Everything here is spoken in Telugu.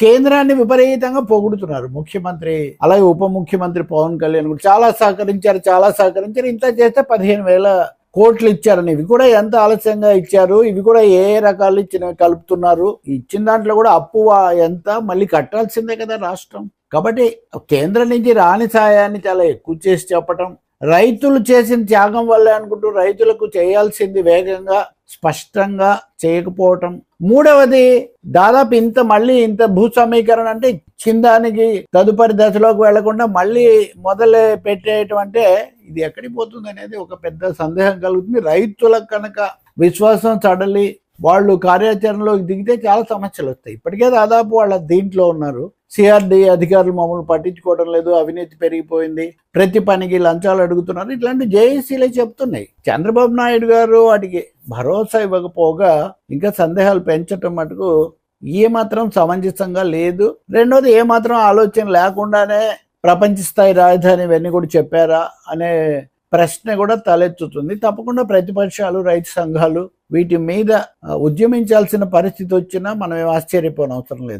కేంద్రాన్ని విపరీతంగా పొగుడుతున్నారు. ముఖ్యమంత్రి అలాగే ఉప ముఖ్యమంత్రి పవన్ కళ్యాణ్ కూడా చాలా సహకరించారు చాలా సహకరించారు. ఇంత చేస్తే పదిహేను వేల కోట్లు ఇచ్చారని ఇవి కూడా ఎంత ఆలస్యంగా ఇచ్చారు? ఇవి కూడా ఏ రకాలు ఇచ్చిన కలుపుతున్నారు? ఇచ్చిన దాంట్లో కూడా అప్పు ఎంత? మళ్ళీ కట్టాల్సిందే కదా రాష్ట్రం. కాబట్టి కేంద్రం నుంచి రాని సాయాన్ని చాలా ఎక్కువ చేసి చెప్పటం రైతులు చేసిన త్యాగం వల్లే అనుకుంటూ రైతులకు చేయాల్సింది వేగంగా స్పష్టంగా చేయకపోవటం. మూడవది దాదాపు ఇంత మళ్ళీ ఇంత భూ సమీకరణ అంటే చిందానికి తదుపరి దశలోకి వెళ్ళకుండా మళ్ళీ మొదలు పెట్టేయటం అంటే ఇది ఎక్కడికి పోతుంది అనేది ఒక పెద్ద సందేహం కలుగుతుంది. రైతులకు కనుక విశ్వాసం చడలి వాళ్ళు కార్యాచరణలోకి దిగితే చాలా సమస్యలు వస్తాయి. ఇప్పటికే దాదాపు వాళ్ళ దీంట్లో ఉన్నారు. సిఆర్డి అధికారులు మమ్మల్ని పట్టించుకోవడం లేదు అవినీతి పెరిగిపోయింది ప్రతి పనికి లంచాలు అడుగుతున్నారు ఇట్లాంటి జేఏసీలే చెప్తున్నాయి. చంద్రబాబు నాయుడు గారు వాటికి భరోసా ఇవ్వకపోగా ఇంకా సందేహాలు పెంచటం మటుకు ఏమాత్రం సమంజసంగా లేదు. రెండోది ఏమాత్రం ఆలోచన లేకుండానే ప్రపంచ స్థాయి రాజధాని ఇవన్నీ కూడా చెప్పారా అనే ప్రశ్న కూడా తలెత్తుతుంది. తప్పకుండా ప్రతిపక్షాలు రైతు సంఘాలు వీటి మీద ఉద్యమించాల్సిన పరిస్థితి వచ్చినా మనం ఏం ఆశ్చర్యపోనవసరం లేదు.